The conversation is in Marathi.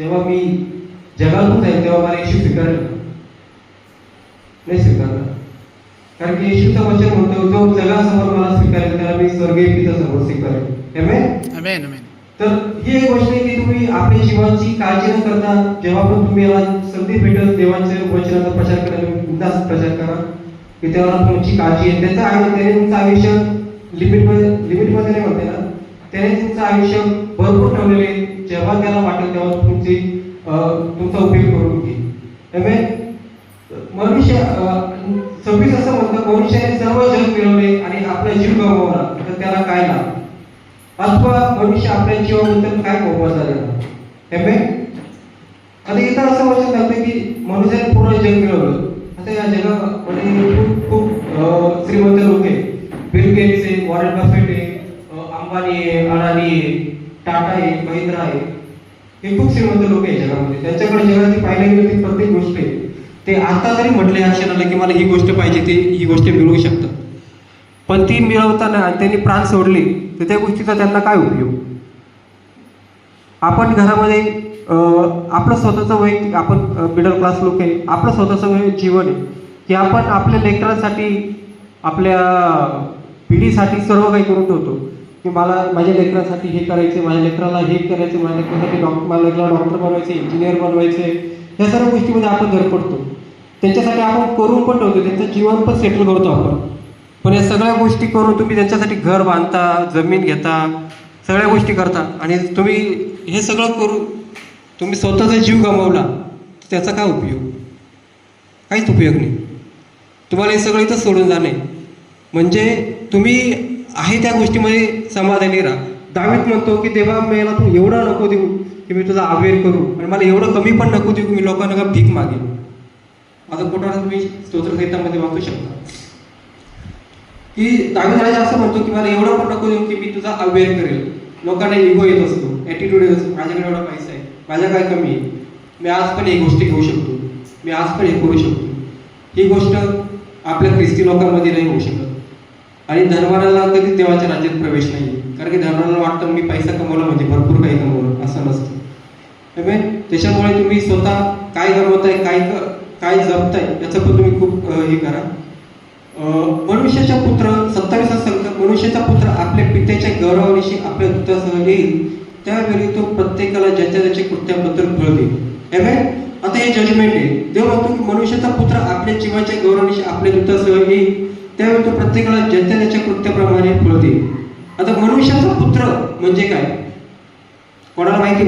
जेव्हा मी जगातून जाईल तेव्हा मला येशू स्वीकारेल? नाही स्वीकारणार. कारण की येशूचं वचन म्हणतो जो जगासमोर मला स्वीकारेल त्याला मी स्वर्गीय पिता समोर स्वीकारेल. तर ही एक गोष्ट आहे की तुम्ही आपल्या जीवाची काळजी न करता जेव्हा पण तुम्ही याला संधी भेटल देवाच्या वचनाचा प्रचार करायला बिनधास्त प्रचार करा. की तेव्हा तुमची काळजी आहे त्याचं आहे त्याने तुमचं आयुष्य लिमिटमध्ये लिमिटमध्ये नाही म्हणते ना त्याने तुमचं आयुष्य भरपूर ठेवलेले जेव्हा त्याला वाटेल तेव्हा तुमची तुमचा उपयोग करून घे. त्यामुळे मनुष्य सव्वीस असं म्हणतं मनुष्याने सर्व जग मिळवले आणि आपला जीव गमावला. तर त्याला काय लाभ? अथवा मनुष्य आपल्या जीवाबद्दल काय मोबा झालेला हेमे आता इथं असं वचन लागतं की मनुष्याने पूर्ण जग मिळवलं. आता या जगामध्ये खूप खूप श्रीमंत लोक आहे बिल गेट्स आहे वॉरेन बफेट आहे अंबानी आहे अडानी आहे टाटा आहे महिंद्रा आहे. हे खूप श्रीमंत लोक आहे जगामध्ये. त्यांच्याकडे जगाची पाहिल्या गेली ती प्रत्येक गोष्ट आहे. ते आता जरी म्हटले या क्षणाला की मला ही गोष्ट पाहिजे ते ही गोष्ट मिळवू शकतात पण ती मिळवताना त्यांनी प्राण सोडले तर त्या गोष्टीचा त्यांना काय उपयोग? आपण घरामध्ये आपलं स्वतःचं वैयक्तिक आपण मिडल क्लास लोक आहे आपलं स्वतःचं जीवन आहे की आपण आपल्या लेकरांसाठी आपल्या पिढीसाठी सर्व काही करून ठेवतो. की मला माझ्या लेकरासाठी हे करायचं माझ्या लेकराला हे करायचं माझ्या लेकरासाठी डॉक्टर माझ्या लेकराला डॉक्टर बनवायचे इंजिनियर बनवायचे या सर्व गोष्टीमध्ये आपण धडपडतो त्यांच्यासाठी आपण करून पण ठेवतो त्यांचं जीवन पण सेटल करतो आपण. पण या सगळ्या गोष्टी करून तुम्ही त्यांच्यासाठी घर बांधता जमीन घेता सगळ्या गोष्टी करता. आणि तुम्ही हे सगळं करू तुम्ही स्वतःचा जीव गमावला त्याचा काय उपयोग? काहीच उपयोग नाही. तुम्हाला हे सगळं इथं सोडून जाणे. म्हणजे तुम्ही आहे त्या गोष्टीमध्ये समाधानी राहा. दावीत म्हणतो की देवा मला तू एवढा नको देऊ की मी तुझा आवेर करू आणि मला एवढं कमी पण नको देऊ की मी लोकांना का भीक मागेन आता कुठं तुम्ही स्तोत्रसहितामध्ये वाचू शकता? की दावीद राजा असं म्हणतो की मला एवढं पण नको देऊ की मी तुझा अवेअर करेल. लोकांना इगो येत असतो ॲटिट्यूड येत असतो. माझ्याकडे एवढा पैसा आहे माझ्या काय कमी आहे? मी आज पण ही गोष्टी घेऊ शकतो. मी आज पण हे करू शकतो. ही गोष्ट आपल्या ख्रिस्ती लोकांमध्ये नाही होऊ शकत. आणि धनवानाला कधी देवाच्या राज्यात प्रवेश नाही. कारण की धनवानाला वाटतं मी पैसा कमवला म्हणजे भरपूर काही कमवलं. असं नसतं. त्याच्यामुळे तुम्ही स्वतः काय गमवताय काय काय जपताय याचं पण तुम्ही खूप हे करा. मनुष्याचा पुत्र सत्तावीस सांगतात मनुष्याचा पुत्र आपल्या पित्याच्या गौरवाविषयी आपल्या दुःखासह येईल. त्यावेळी तो प्रत्येकाला ज्याच्या त्याच्या कृत्याबद्दल फळ देईल. Amen? आता हे जजमेंट आहे. देव म्हणतो की मनुष्याचा पुत्र आपल्या जीवाच्या गौरवाविषयी आपल्या दुःखासह येईल. त्यावेळी तो प्रत्येकाला ज्याच्या त्याच्या कृत्याप्रमाणे फळ देईल. आता मनुष्याचा पुत्र म्हणजे काय? कोणाला माहिती?